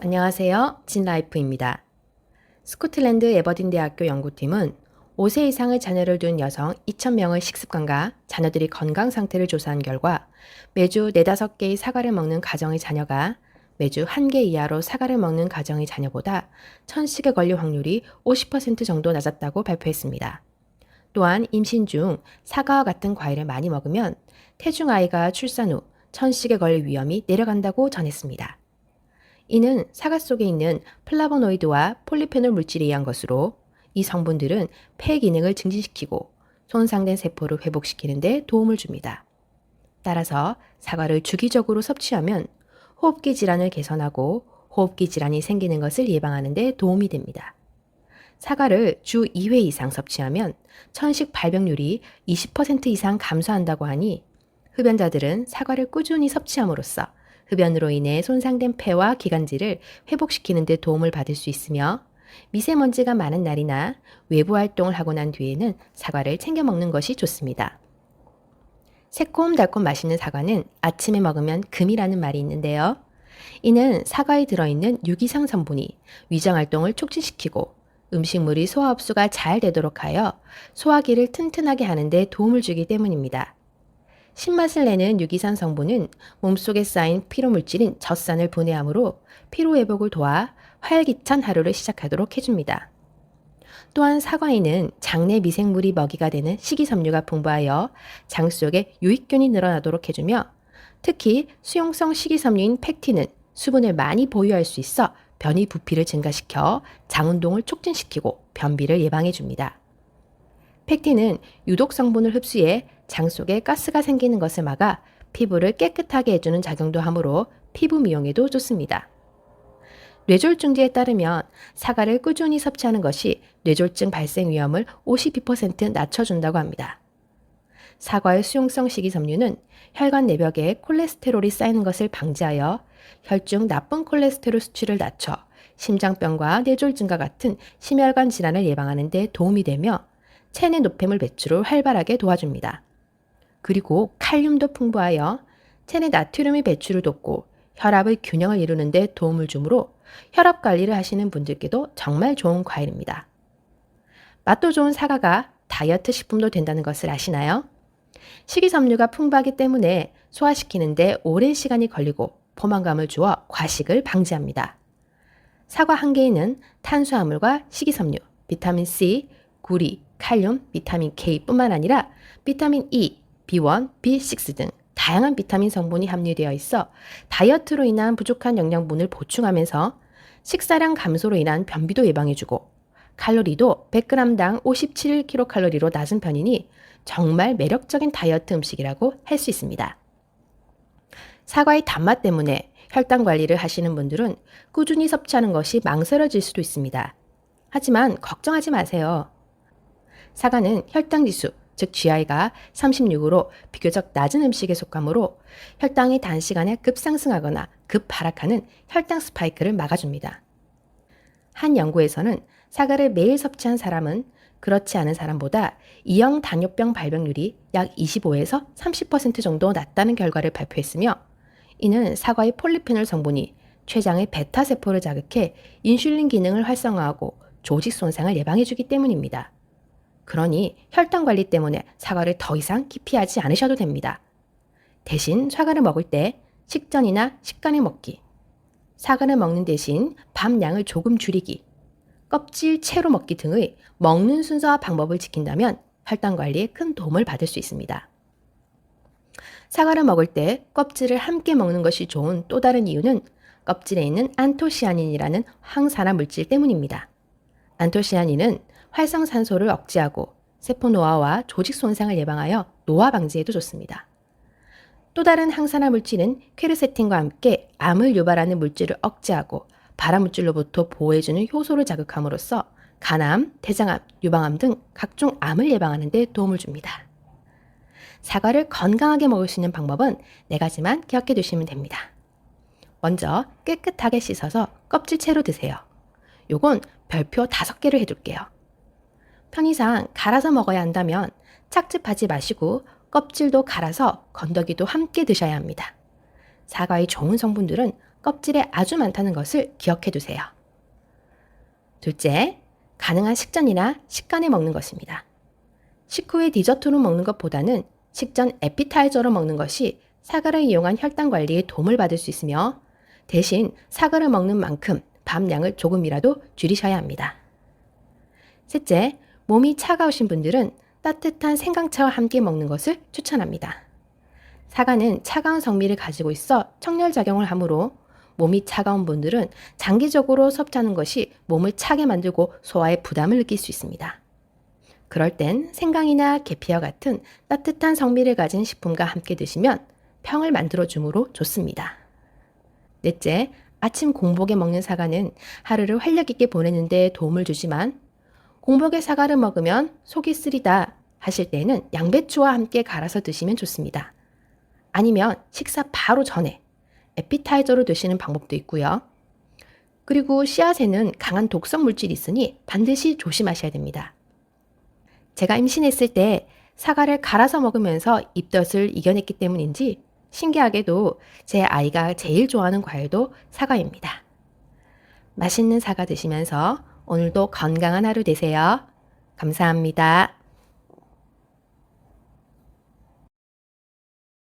안녕하세요. 진라이프입니다. 스코틀랜드 에버딘 대학교 연구팀은 5세 이상의 자녀를 둔 여성 2,000명의 식습관과 자녀들이 건강 상태를 조사한 결과 매주 4, 5개의 사과를 먹는 가정의 자녀가 매주 1개 이하로 사과를 먹는 가정의 자녀보다 천식에 걸릴 확률이 50% 정도 낮았다고 발표했습니다. 또한 임신 중 사과와 같은 과일을 많이 먹으면 태중 아이가 출산 후 천식에 걸릴 위험이 내려간다고 전했습니다. 이는 사과 속에 있는 플라보노이드와 폴리페놀 물질에 의한 것으로 이 성분들은 폐 기능을 증진시키고 손상된 세포를 회복시키는 데 도움을 줍니다. 따라서 사과를 주기적으로 섭취하면 호흡기 질환을 개선하고 호흡기 질환이 생기는 것을 예방하는 데 도움이 됩니다. 사과를 주 2회 이상 섭취하면 천식 발병률이 20% 이상 감소한다고 하니 흡연자들은 사과를 꾸준히 섭취함으로써 흡연으로 인해 손상된 폐와 기관지를 회복시키는 데 도움을 받을 수 있으며 미세먼지가 많은 날이나 외부 활동을 하고 난 뒤에는 사과를 챙겨 먹는 것이 좋습니다. 새콤달콤 맛있는 사과는 아침에 먹으면 금이라는 말이 있는데요. 이는 사과에 들어있는 유기상 성분이 위장 활동을 촉진시키고 음식물이 소화 흡수가 잘 되도록 하여 소화기를 튼튼하게 하는 데 도움을 주기 때문입니다. 신맛을 내는 유기산 성분은 몸속에 쌓인 피로 물질인 젖산을 분해하므로 피로 회복을 도와 활기찬 하루를 시작하도록 해줍니다. 또한 사과에는 장내 미생물이 먹이가 되는 식이섬유가 풍부하여 장 속에 유익균이 늘어나도록 해주며 특히 수용성 식이섬유인 팩틴은 수분을 많이 보유할 수 있어 변이 부피를 증가시켜 장 운동을 촉진시키고 변비를 예방해 줍니다. 팩틴은 유독 성분을 흡수해 장 속에 가스가 생기는 것을 막아 피부를 깨끗하게 해주는 작용도 하므로 피부 미용에도 좋습니다. 뇌졸중지에 따르면 사과를 꾸준히 섭취하는 것이 뇌졸중 발생 위험을 52% 낮춰준다고 합니다. 사과의 수용성 식이섬유는 혈관 내벽에 콜레스테롤이 쌓이는 것을 방지하여 혈중 나쁜 콜레스테롤 수치를 낮춰 심장병과 뇌졸중과 같은 심혈관 질환을 예방하는 데 도움이 되며 체내 노폐물 배출을 활발하게 도와줍니다. 그리고 칼륨도 풍부하여 체내 나트륨의 배출을 돕고 혈압의 균형을 이루는 데 도움을 주므로 혈압 관리를 하시는 분들께도 정말 좋은 과일입니다. 맛도 좋은 사과가 다이어트 식품도 된다는 것을 아시나요? 식이섬유가 풍부하기 때문에 소화시키는데 오랜 시간이 걸리고 포만감을 주어 과식을 방지합니다. 사과 한 개에는 탄수화물과 식이섬유, 비타민 C, 구리, 칼륨, 비타민 K뿐만 아니라 비타민 E, B1, B6 등 다양한 비타민 성분이 함유되어 있어 다이어트로 인한 부족한 영양분을 보충하면서 식사량 감소로 인한 변비도 예방해주고 칼로리도 100g당 57kcal로 낮은 편이니 정말 매력적인 다이어트 음식이라고 할 수 있습니다. 사과의 단맛 때문에 혈당 관리를 하시는 분들은 꾸준히 섭취하는 것이 망설여질 수도 있습니다. 하지만 걱정하지 마세요. 사과는 혈당 지수, 즉 GI가 36으로 비교적 낮은 음식에 속하므로 혈당이 단시간에 급상승하거나 급하락하는 혈당 스파이크를 막아줍니다. 한 연구에서는 사과를 매일 섭취한 사람은 그렇지 않은 사람보다 이형 당뇨병 발병률이 약 25에서 30% 정도 낮다는 결과를 발표했으며 이는 사과의 폴리페놀 성분이 췌장의 베타 세포를 자극해 인슐린 기능을 활성화하고 조직 손상을 예방해주기 때문입니다. 그러니 혈당 관리 때문에 사과를 더 이상 기피하지 않으셔도 됩니다. 대신 사과를 먹을 때 식전이나 식간에 먹기, 사과를 먹는 대신 밥 양을 조금 줄이기, 껍질 채로 먹기 등의 먹는 순서와 방법을 지킨다면 혈당 관리에 큰 도움을 받을 수 있습니다. 사과를 먹을 때 껍질을 함께 먹는 것이 좋은 또 다른 이유는 껍질에 있는 안토시아닌이라는 항산화 물질 때문입니다. 안토시아닌은 활성산소를 억제하고 세포 노화와 조직 손상을 예방하여 노화 방지에도 좋습니다. 또 다른 항산화 물질은 퀘르세틴과 함께 암을 유발하는 물질을 억제하고 발암 물질로부터 보호해주는 효소를 자극함으로써 간암, 대장암, 유방암 등 각종 암을 예방하는 데 도움을 줍니다. 사과를 건강하게 먹을 수 있는 방법은 네 가지만 기억해 두시면 됩니다. 먼저 깨끗하게 씻어서 껍질채로 드세요. 요건 별표 다섯 개를 해둘게요. 편의상 갈아서 먹어야 한다면 착즙하지 마시고 껍질도 갈아서 건더기도 함께 드셔야 합니다. 사과의 좋은 성분들은 껍질에 아주 많다는 것을 기억해 두세요. 둘째, 가능한 식전이나 식간에 먹는 것입니다. 식후에 디저트로 먹는 것보다는 식전 에피타이저로 먹는 것이 사과를 이용한 혈당 관리에 도움을 받을 수 있으며 대신 사과를 먹는 만큼 밥량을 조금이라도 줄이셔야 합니다. 셋째, 몸이 차가우신 분들은 따뜻한 생강차와 함께 먹는 것을 추천합니다. 사과는 차가운 성미를 가지고 있어 청열작용을 하므로 몸이 차가운 분들은 장기적으로 섭취하는 것이 몸을 차게 만들고 소화에 부담을 느낄 수 있습니다. 그럴 땐 생강이나 계피와 같은 따뜻한 성미를 가진 식품과 함께 드시면 평을 만들어 주므로 좋습니다. 넷째, 아침 공복에 먹는 사과는 하루를 활력 있게 보내는 데 도움을 주지만 공복에 사과를 먹으면 속이 쓰리다 하실 때에는 양배추와 함께 갈아서 드시면 좋습니다. 아니면 식사 바로 전에 에피타이저로 드시는 방법도 있고요. 그리고 씨앗에는 강한 독성 물질이 있으니 반드시 조심하셔야 됩니다. 제가 임신했을 때 사과를 갈아서 먹으면서 입덧을 이겨냈기 때문인지 신기하게도 제 아이가 제일 좋아하는 과일도 사과입니다. 맛있는 사과 드시면서 오늘도 건강한 하루 되세요. 감사합니다.